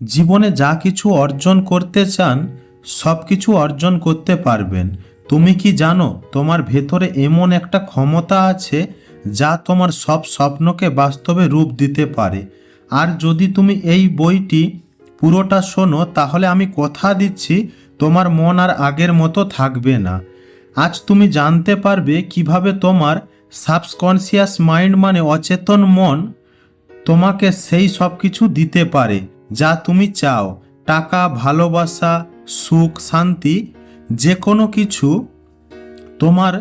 জীবনে যা কিছু অর্জন করতে চান, সব কিছু অর্জন করতে পারবেন। তুমি কি জানো, তোমার ভেতরে এমন একটা ক্ষমতা আছে যা তোমার সব স্বপ্নকে বাস্তবে রূপ দিতে পারে। আর যদি তুমি এই বইটি পুরোটা শোনো, তাহলে আমি কথা দিচ্ছি, তোমার মন আর আগের মতো থাকবে না। আজ তুমি জানতে পারবে কীভাবে তোমার সাবকনসিয়াস মাইন্ড মানে অচেতন মন তোমাকে সেই সব কিছু দিতে পারে। যা তুমি চাও, টাকা, ভালোবাসা, সুখ, শান্তি যে কোনো কিছু, তোমার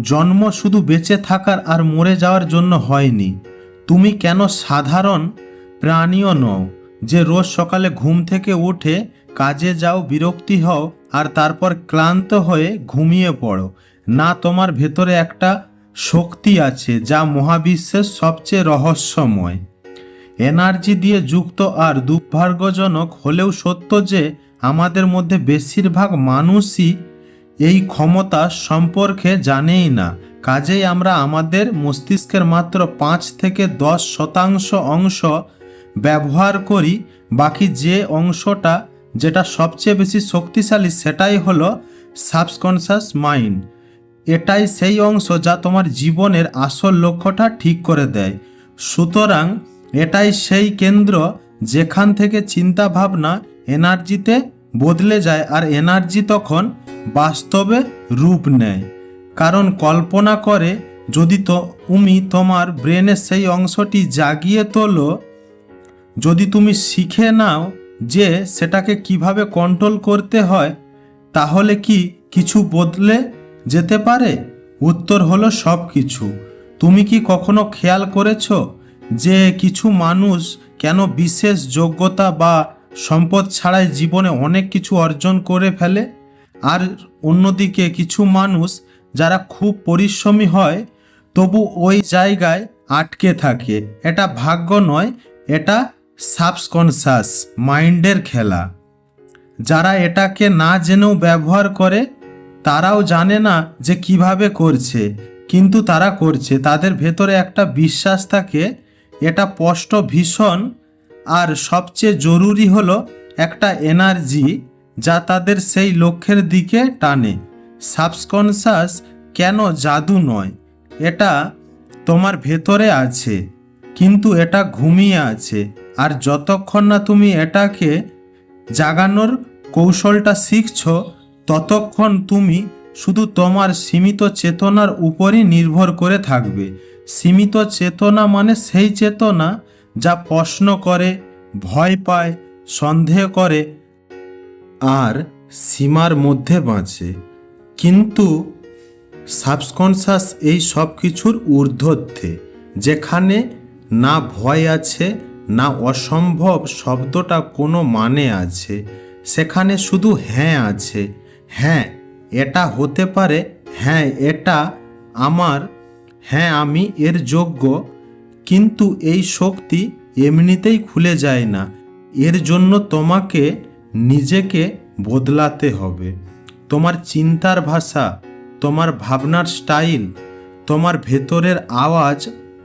জন্ম শুধু বেঁচে থাকার আর মরে যাওয়ার জন্য হয়নি। তুমি কেন সাধারণ প্রাণীও নও, যে রোজ সকালে ঘুম থেকে উঠে কাজে যাও, বিরক্তি হও আর তারপর ক্লান্ত হয়ে ঘুমিয়ে পড়ো। না, তোমার ভেতরে একটা শক্তি আছে যা মহাবিশ্বের সবচেয়ে রহস্যময়। এনার্জি দিয়ে যুক্ত আর দুর্ভাগ্যজনক হলেও সত্য যে আমাদের মধ্যে বেশিরভাগ মানুষই এই ক্ষমতা সম্পর্কে জানেই না। কাজেই আমরা আমাদের মস্তিষ্কের মাত্র পাঁচ থেকে দশ শতাংশ অংশ ব্যবহার করি, বাকি যে অংশটা যেটা সবচেয়ে বেশি শক্তিশালী সেটাই হলো সাবকনশাস মাইন্ড। এটাই সেই অংশ যা তোমার জীবনের আসল লক্ষ্যটা ঠিক করে দেয়। সুতরাং এটাই সেই কেন্দ্র যেখান থেকে চিন্তা ভাবনা এনার্জিতে বদলে যায় আর এনার্জি তখন বাস্তবে রূপ নেয়। কারণ কল্পনা করে যদি তো তুমি তোমার ব্রেনের সেই অংশটি জাগিয়ে তোলো, যদি তুমি শিখে নাও যে সেটাকে কীভাবে কন্ট্রোল করতে হয়, তাহলে কি কিছু বদলে যেতে পারে? উত্তর হলো সব কিছু তুমি কি কখনো খেয়াল করেছ? যে কিছু মানুষ কেন বিশেষ যোগ্যতা বা সম্পদ ছাড়াই জীবনে অনেক কিছু অর্জন করে ফেলে? আর অন্যদিকে কিছু মানুষ যারা খুব পরিশ্রমী হয়, তবু ওই জায়গায় আটকে থাকে। এটা ভাগ্য নয়, এটা সাবসকনসাস মাইন্ডের খেলা। যারা এটাকে না জেনেও ব্যবহার করে, তারাও জানে না যে কীভাবে করছে। কিন্তু তারা করছে। তাদের ভেতরে একটা বিশ্বাস থাকে এটা স্পষ্ট ভীষণ আর সবচেয়ে জরুরি হলো একটা এনার্জি যা তাদের সেই লক্ষ্যের দিকে টানে। সাবকনশাস কেন জাদু নয়? এটা তোমার ভেতরে আছে, কিন্তু এটা ঘুমিয়ে আছে। আর যতক্ষণ না তুমি এটাকে জাগানোর কৌশলটা শিখছো, ততক্ষণ তুমি শুধু তোমার সীমিত চেতনার উপরই নির্ভর করে থাকবে। সীমিত চেতনা মানে সেই চেতনা যা প্রশ্ন করে, ভয় পায়, সন্দেহ করে আর সীমার মধ্যে বাঁচে। কিন্তু সাবকনশাস এই সব কিছুর ঊর্ধ্বত্বে যেখানে না ভয় আছে, না অসম্ভব শব্দটা কোনো মানে আছে, সেখানে শুধু হ্যাঁ আছে। হ্যাঁ এটা হতে পারে হ্যাঁ এটা আমার হ্যাঁ আমি এর যোগ্য, কিন্তু এই শক্তি এমনিতেই খুলে যায় না। এর জন্য তোমাকে নিজেকে বদলাতে হবে। তোমার চিন্তার ভাষা, তোমার ভাবনার স্টাইল, তোমার ভেতরের আওয়াজ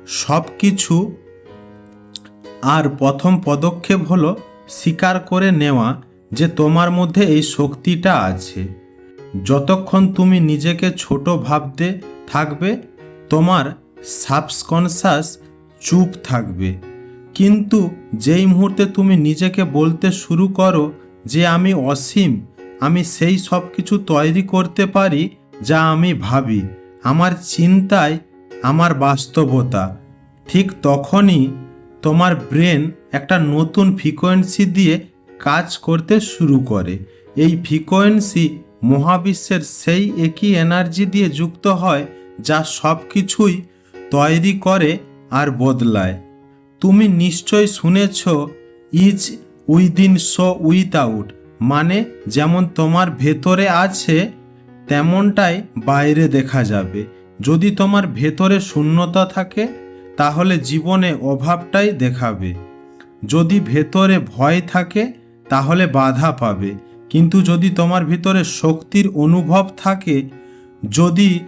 সব কিছু আর প্রথম পদক্ষেপ হলো স্বীকার করে নেওয়া যে তোমার মধ্যে এই শক্তিটা আছে। যতক্ষণ তুমি নিজেকে ছোট ভাবতে থাকবে তোমার সাবকনশাস চুপ থাকবে। কিন্তু যেই মুহূর্তে তুমি নিজেকে বলতে শুরু করো যে আমি অসীম, আমি সেই সব কিছু তৈরি করতে পারি যা আমি ভাবি, আমার চিন্তায় আমার বাস্তবতা, ঠিক তখনই তোমার ব্রেন একটা নতুন ফ্রিকোয়েন্সি দিয়ে কাজ করতে শুরু করে। এই ফ্রিকোয়েন্সি মহাবিশ্বের সেই একই এনার্জি দিয়ে যুক্ত হয় যা সব কিছুই তৈরি করে আর বদলায়। তুমি নিশ্চয় শুনেছ, ইজ উইদিন সো উইথআউট মানে যেমন তোমার ভেতরে আছে, তেমনটাই বাইরে দেখা যাবে। যদি তোমার ভেতরে শূন্যতা থাকে, তাহলে জীবনে অভাবটাই দেখাবে। যদি ভেতরে ভয় থাকে, তাহলে বাধা পাবে। কিন্তু যদি তোমার ভিতরে শক্তির অনুভব থাকে, যদি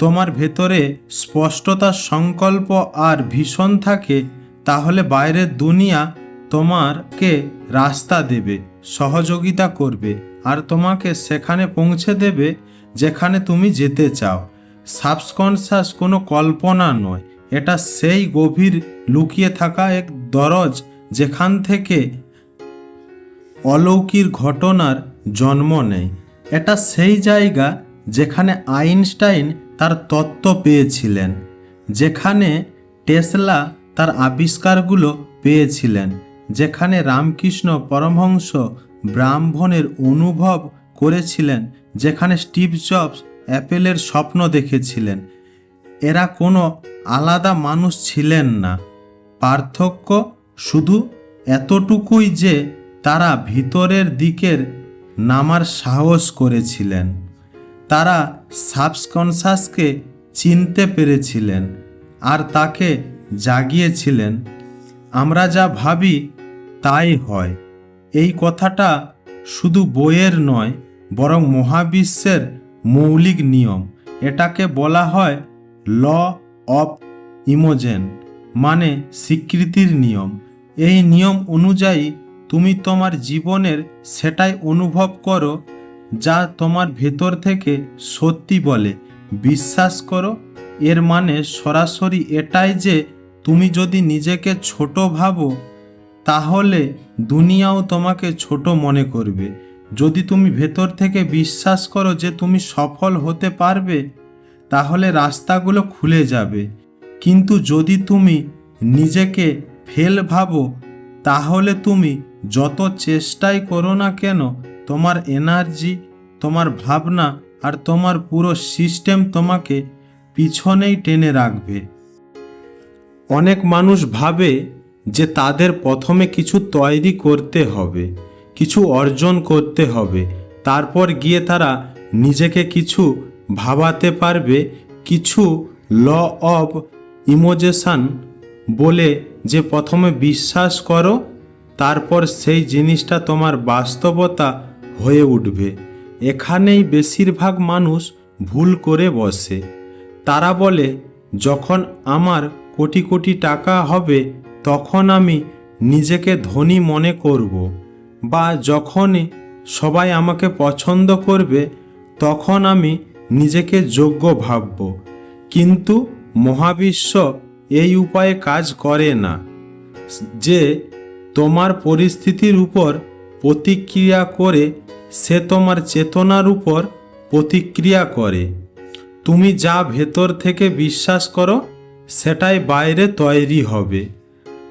তোমার ভেতরে স্পষ্টতার সংকল্প আর ভীষণ থাকে, তাহলে বাইরের দুনিয়া তোমারকে রাস্তা দেবে, সহযোগিতা করবে আর তোমাকে সেখানে পৌঁছে দেবে যেখানে তুমি যেতে চাও। সাবকনশাস কোনো কল্পনা নয়, এটা সেই গভীর লুকিয়ে থাকা এক দরজ যেখান থেকে অলৌকিক ঘটনার জন্ম নেয়। এটা সেই জায়গা যেখানে আইনস্টাইন তার তত্ত্ব পেয়েছিলেন, যেখানে টেসলা তার আবিষ্কারগুলো পেয়েছিলেন, যেখানে রামকৃষ্ণ পরমহংস ব্রাহ্মণের অনুভব করেছিলেন, যেখানে স্টিভ জবস অ্যাপেলের স্বপ্ন দেখেছিলেন। এরা কোনো আলাদা মানুষ ছিলেন না। পার্থক্য শুধু এতটুকুই যে তারা ভিতরের দিকের নামার সাহস করেছিলেন। তারা সাবকনশাসকে চিনতে পেরেছিলেন আর তাকে জাগিয়েছিলেন। আমরা যা ভাবি তাই হয়। এই কথাটা শুধু বইয়ের নয়, বরং মহাবিশ্বের মৌলিক নিয়ম। এটাকে বলা হয় ল অফ ইমোজেন মানে স্বীকৃতির নিয়ম। এই নিয়ম অনুযায়ী তুমি তোমার জীবনের সেটাই অনুভব করো যা তোমার ভেতর থেকে সত্যি বলে, বিশ্বাস করো, এর মানে সরাসরি এটাই যে তুমি যদি নিজেকে ছোট ভাবো, তাহলে দুনিয়াও তোমাকে ছোট মনে করবে। যদি তুমি ভেতর থেকে বিশ্বাস করো যে তুমি সফল হতে পারবে, তাহলে রাস্তাগুলো খুলে যাবে। কিন্তু যদি তুমি নিজেকে ফেল ভাবো, তাহলে তুমি যত চেষ্টাই করো না কেন তোমার এনার্জি, তোমার ভাবনা আর তোমার পুরো সিস্টেম তোমাকে পিছনেই টেনে রাখবে। অনেক মানুষ ভাবে যে তাদের প্রথমে কিছু তৈরি করতে হবে, কিছু অর্জন করতে হবে, তারপর গিয়ে তারা নিজেকে কিছু ভাবাতে পারবে, কিছু ল অফ ইমোজেশান বলে যে প্রথমে বিশ্বাস করো, তারপর সেই জিনিসটা তোমার বাস্তবতা হয়ে উঠবে। এখানেই বেশিরভাগ মানুষ ভুল করে বসে। তারা বলে, যখন আমার কোটি কোটি টাকা হবে, তখন আমি নিজেকে ধনী মনে করব। বা যখনই সবাই আমাকে পছন্দ করবে, তখন আমি নিজেকে যোগ্য ভাবব। কিন্তু মহাবিশ্ব এই উপায়ে কাজ করে না। যে তোমার পরিস্থিতির উপর প্রতিক্রিয়া করে, সে তোমার চেতনার উপর প্রতিক্রিয়া করে। তুমি যা ভেতর থেকে বিশ্বাস করো, সেটাই বাইরে তৈরি হবে।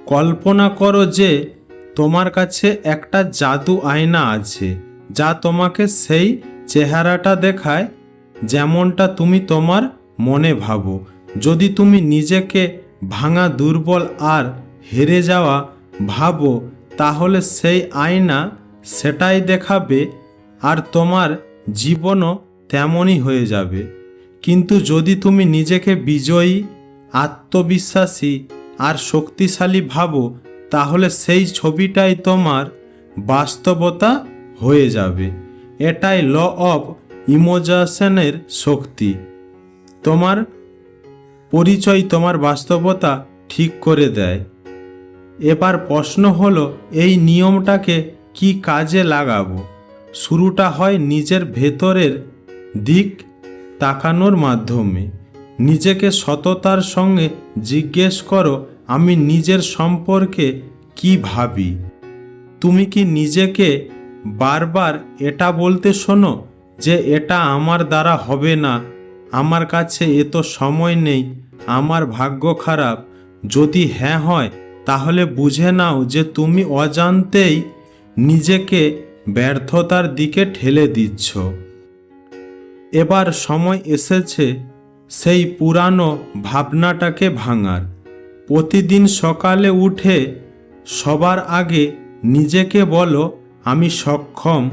কল্পনা করো যে, তোমার কাছে একটা জাদু আয়না আছে, যা তোমাকে সেই চেহারাটা দেখায়, যেমনটা তুমি তোমার মনে ভাবো। যদি তুমি নিজেকে ভাঙা, দুর্বল আর হেরে যাওয়া ভাবো, তাহলে সেই আয়না সেটাই দেখাবে আর তোমার জীবনও তেমনই হয়ে যাবে। কিন্তু যদি তুমি নিজেকে বিজয়ী, আত্মবিশ্বাসী আর শক্তিশালী ভাবো, তাহলে সেই ছবিটাই তোমার বাস্তবতা হয়ে যাবে। এটাই ল অফ ইমোজাশনের শক্তি। তোমার পরিচয় তোমার বাস্তবতা ঠিক করে দেয়। এবার প্রশ্ন হলো, এই নিয়মটাকে কি কাজে লাগাবো? শুরুটা হয় নিজের ভেতরের দিক তাকানোর মাধ্যমে। নিজেকে সততার সঙ্গে জিজ্ঞেস করো, আমি নিজের সম্পর্কে কি ভাবি? তুমি কি নিজেকে বারবার এটা বলতে শোনো যে এটা আমার দ্বারা হবে না? আমার কাছে এত সময় নেই, আমার ভাগ্য খারাপ। যদি হ্যাঁ হয়, তাহলে বুঝে নাও যে তুমি অজান্তেই নিজেকে ব্যর্থতার দিকে ঠেলে দিচ্ছ। এবার সময় এসেছে সেই পুরানো ভাবনাটাকে ভাঙার। প্রতিদিন সকালে উঠে সবার আগে নিজেকে বলো, আমি সক্ষম,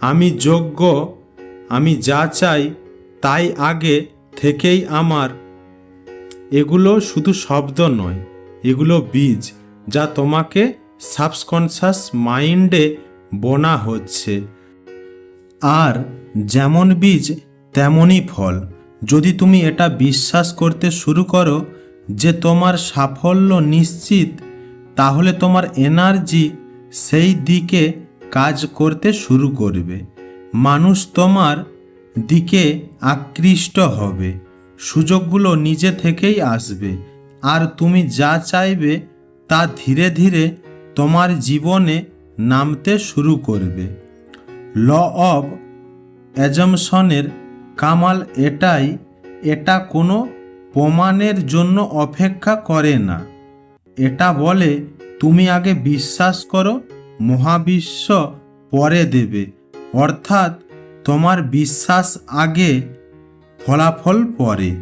আমি যোগ্য, আমি যা চাই তাই আগে থেকেই আমার। এগুলো শুধু শব্দ নয়, এগুলো বীজ যা তোমাকে সাবকনশাস মাইন্ডে বোনা হচ্ছে। আর যেমন বীজ, তেমনই ফল। যদি তুমি এটা বিশ্বাস করতে শুরু করো যে তোমার সাফল্য নিশ্চিত, তাহলে তোমার এনার্জি সেই দিকে কাজ করতে শুরু করবে। মানুষ তোমার দিকে আকৃষ্ট হবে। সুযোগগুলো নিজে থেকেই আসবে। আর তুমি যা চাইবে তা ধীরে ধীরে তোমার জীবনে নামতে শুরু করবে। ল অব অ্যাজমশনের কামাল এটাই, এটা কোনো প্রমাণের জন্য অপেক্ষা করে না। এটা বলে, তুমি আগে বিশ্বাস করো, মহাবিশ্ব পরে দেবে। অর্থাৎ, তোমার বিশ্বাস আগে ফলাফল পরে।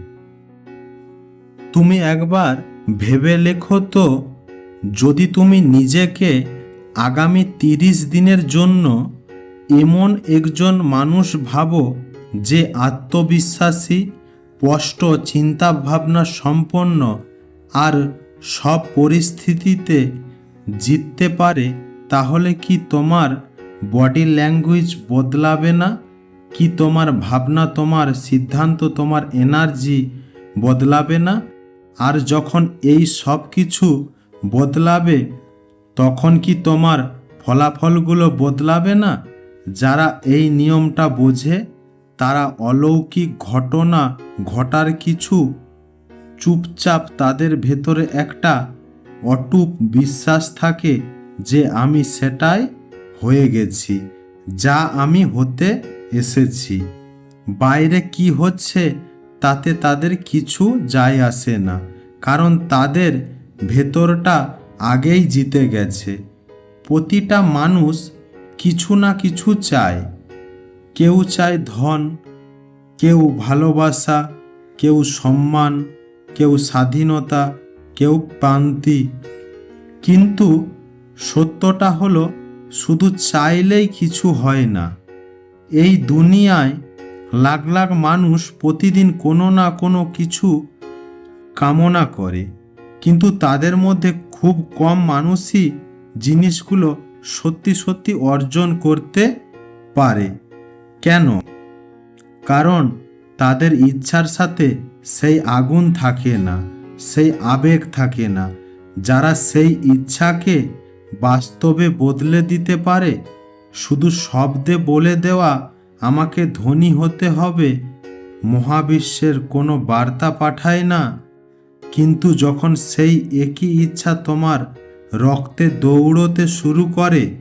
তুমি একবার ভেবে লেখো তো যদি তুমি নিজেকে আগামী তিরিশ দিনের জন্য এমন একজন মানুষ ভাবো যে আত্মবিশ্বাসী, স্পষ্ট চিন্তাভাবনা সম্পন্ন আর সব পরিস্থিতিতে জিততে পারে, তাহলে কি তোমার বডি ল্যাঙ্গুয়েজ বদলাবে না? কি তোমার ভাবনা, তোমার সিদ্ধান্ত, তোমার এনার্জি বদলাবে না? আর যখন এই সব কিছু বদলাবে, তখন কি তোমার ফলাফলগুলো বদলাবে না? যারা এই নিয়মটা বোঝে, তারা অলৌকিক ঘটনা ঘটার কিছু চুপচাপ তাদের ভেতরে একটা অটুপ বিশ্বাস থাকে যে আমি সেটাই হয়ে গেছি, যা আমি হতে এসেছি। বাইরে কি হচ্ছে তাতে তাদের কিছু যায় আসে না, কারণ তাদের ভেতরটা আগেই জিতে গেছে। প্রতিটা মানুষ কিছু না কিছু চায়। কেউ চায় ধন, কেউ ভালোবাসা, কেউ সম্মান, কেউ স্বাধীনতা, কেউ প্রান্তি কিন্তু সত্যটা হলো শুধু চাইলেই কিছু হয় না। এই দুনিয়ায় লাখ লাখ মানুষ প্রতিদিন কোনো না কোনো কিছু কামনা করে। কিন্তু তাদের মধ্যে খুব কম মানুষই জিনিসগুলো সত্যি সত্যি অর্জন করতে পারে। কেন? কারণ তাদের ইচ্ছার সাথে সেই আগুন থাকে না, সেই আবেগ থাকে না। যারা সেই ইচ্ছাকে বাস্তবে বদলে দিতে পারে, শুধু শব্দে বলে দেওয়া আমাকে ধনী হতে হবে, মহাবিশ্বের কোনো বার্তা পাঠায় না। কিন্তু যখন সেই একই ইচ্ছা তোমার রক্তে দৌড়তে শুরু করে,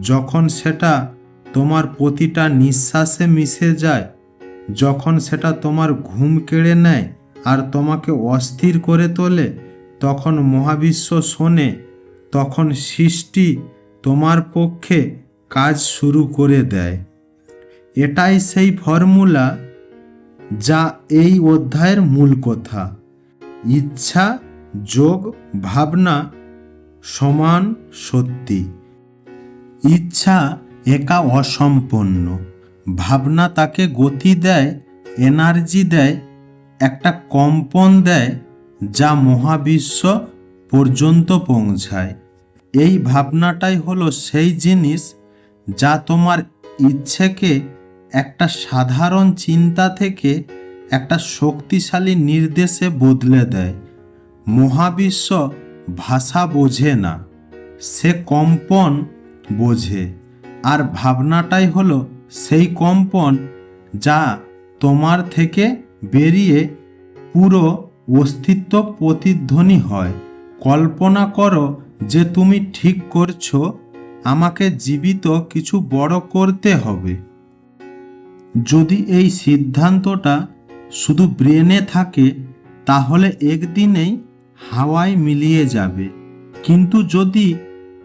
যখন সেটা তোমার প্রতিটা নিঃশ্বাসে মিশে যায়, যখন সেটা তোমার ঘুম কেড়ে নেয় আর তোমাকে অস্থির করে তোলে, তখন মহাবিশ্ব শোনে, তখন সৃষ্টি তোমার পক্ষে কাজ শুরু করে দেয়। এটাই সেই ফর্মুলা যা এই অধ্যায়ের মূল কথা। ইচ্ছা, যোগ, ভাবনা সমান সত্যি। ইচ্ছা একা অসম্পন্ন। ভাবনা তাকে গতি দেয় এনার্জি দেয়, একটা কম্পন দেয় যা মহাবিশ্ব পর্যন্ত পৌঁছায়। এই ভাবনাটাই হলো সেই জিনিস যা তোমার ইচ্ছেকে একটা সাধারণ চিন্তা থেকে একটা শক্তিশালী নির্দেশে বদলে দেয়। মহাবিশ্ব ভাষা বোঝে না, সে কম্পন বোঝে। আর ভাবনাটাই হলো সেই কম্পন যা তোমার থেকে বেরিয়ে পুরো অস্তিত্ব প্রতিধ্বনি হয়। কল্পনা করো যে তুমি ঠিক করছ, আমাকে জীবিত কিছু বড় করতে হবে। যদি এই সিদ্ধান্তটা শুধু ব্রেনে থাকে, তাহলে একদিনেই হাওয়ায় মিলিয়ে যাবে। কিন্তু যদি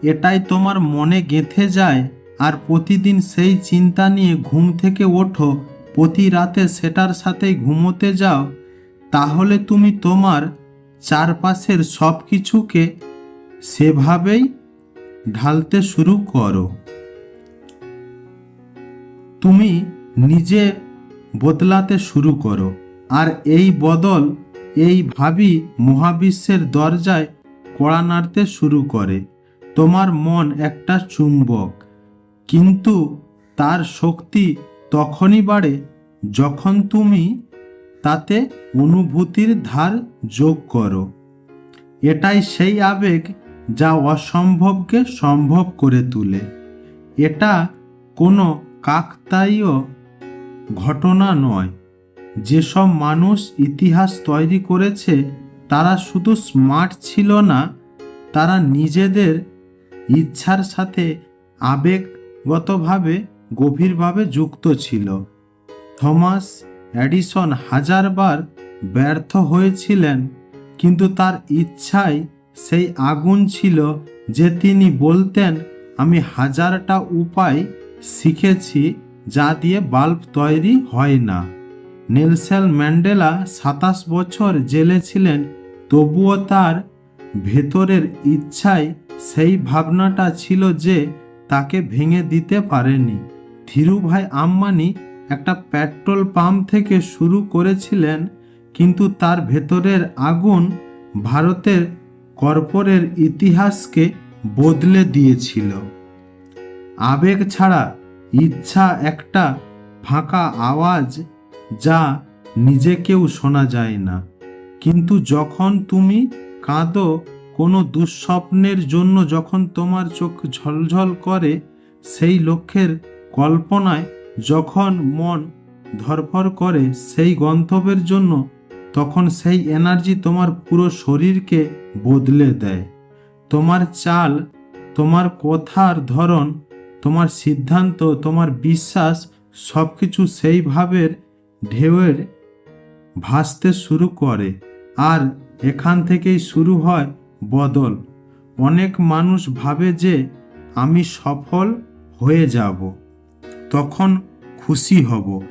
এটাই তোমার মনে গেঁথে যায় আর প্রতিদিন সেই চিন্তা নিয়ে ঘুম থেকে ওঠো, প্রতি রাতে সেটার সাথেই ঘুমোতে যাও, তাহলে তুমি তোমার চারপাশের সব কিছুকে সেভাবেই ঢালতে শুরু করো। তুমি নিজে বদলাতে শুরু করো। আর এই বদল, এই ভাবি মহাবিশ্বের দরজায় কড়া নাড়তে শুরু করে। তোমার মন একটা চুম্বক। কিন্তু তার শক্তি তখনই বাড়ে যখন তুমি তাতে অনুভূতির ধার যোগ করো। এটাই সেই আবেগ যা অসম্ভবকে সম্ভব করে তোলে। এটা কোনো কাকতায়ীয় ঘটনা নয়। যেসব মানুষ ইতিহাস তৈরি করেছে, তারা শুধু স্মার্ট ছিল না, তারা নিজেদের ইচ্ছার সাথে আবেগগতভাবে, গভীরভাবে যুক্ত ছিল। থমাস এডিসন হাজারবার ব্যর্থ হয়েছিলেন, কিন্তু তার ইচ্ছাই সেই আগুন ছিল যে তিনি বলতেন, আমি হাজারটা উপায় শিখেছি যা দিয়ে বাল্ব তৈরি হয় না। নেলসেল ম্যান্ডেলা সাতাশ বছর জেলে ছিলেন, তবুও তার ভেতরের ইচ্ছায় সেই ভাবনাটা ছিল যে তাকে ভেঙে দিতে পারেনি। ধীরুভাই আম্বানি একটা পেট্রোল পাম্প থেকে শুরু করেছিলেন, কিন্তু তার ভেতরের আগুন ভারতের কর্পোরের ইতিহাসকে বদলে দিয়েছিল। আবেগ ছাড়া ইচ্ছা একটা ফাঁকা আওয়াজ যা নিজেকেও শোনা যায় না। কিন্তু যখন তুমি কাঁদো, কোনো দুঃস্বপ্নের জন্য যখন তোমার চোখ ঝলঝল করে, সেই লক্ষ্যের কল্পনায় যখন মন ধরফর করে সেই গন্তব্যের জন্য, তখন সেই এনার্জি তোমার পুরো শরীরকে বদলে দেয়। তোমার চাল, তোমার কথার ধরন তোমার সিদ্ধান্ত, তোমার বিশ্বাস সব কিছু সেইভাবের ঢেউয়ের ভাসতে শুরু করে আর এখান থেকেই শুরু হয় বদল। অনেক মানুষ ভাবে যে আমি সফল হয়ে যাব, তখন খুশি হব।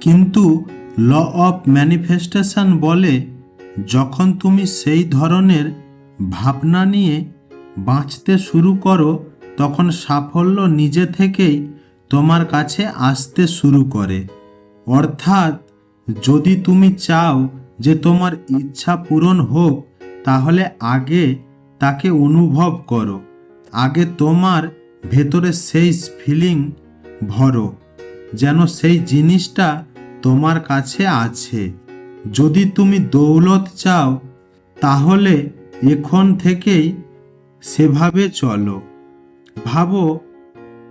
কিন্তু ল অফ ম্যানিফেস্টেশন বলে যখন তুমি সেই ধরনের ভাবনা নিয়ে বাঁচতে শুরু করো তখন সাফল্য নিজে থেকেই তোমার কাছে আসতে শুরু করে। অর্থাৎ, যদি তুমি চাও যে তোমার ইচ্ছা পূরণ হোক, তাহলে আগে তাকে অনুভব করো। আগে তোমার ভেতরে সেই ফিলিং ভরো, যেন সেই জিনিসটা তোমার কাছে আছে। যদি তুমি দৌলত চাও, তাহলে এখন থেকেই সেভাবে চলো। ভাবো,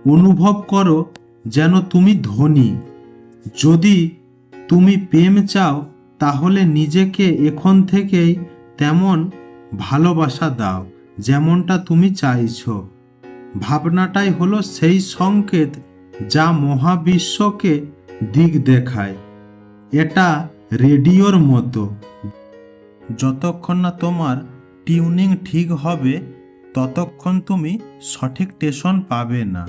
অনুভব করো যেন তুমি ধনী। যদি তুমি প্রেম চাও, তাহলে নিজেকে এখন থেকেই তেমন ভালোবাসা দাও যেমনটা তুমি চাইছো। ভাবনাটাই হলো সেই সংকেত যা মহাবিশ্বকে দিক দেখায়। এটা রেডিওর মতো। যতক্ষণ না তোমার টিউনিং ঠিক হবে ততক্ষণ তুমি সঠিক স্টেশন পাবে না।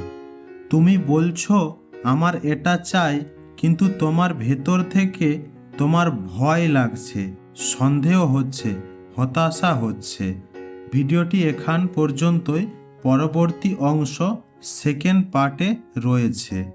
তুমি বলছো, আমার এটা চাই, কিন্তু তোমার ভেতর থেকে তোমার ভয় লাগছে, সন্দেহ হচ্ছে, হতাশা হচ্ছে। ভিডিওটি এখান পর্যন্তই। পরবর্তী অংশ সেকেন্ড পার্টে রয়েছে।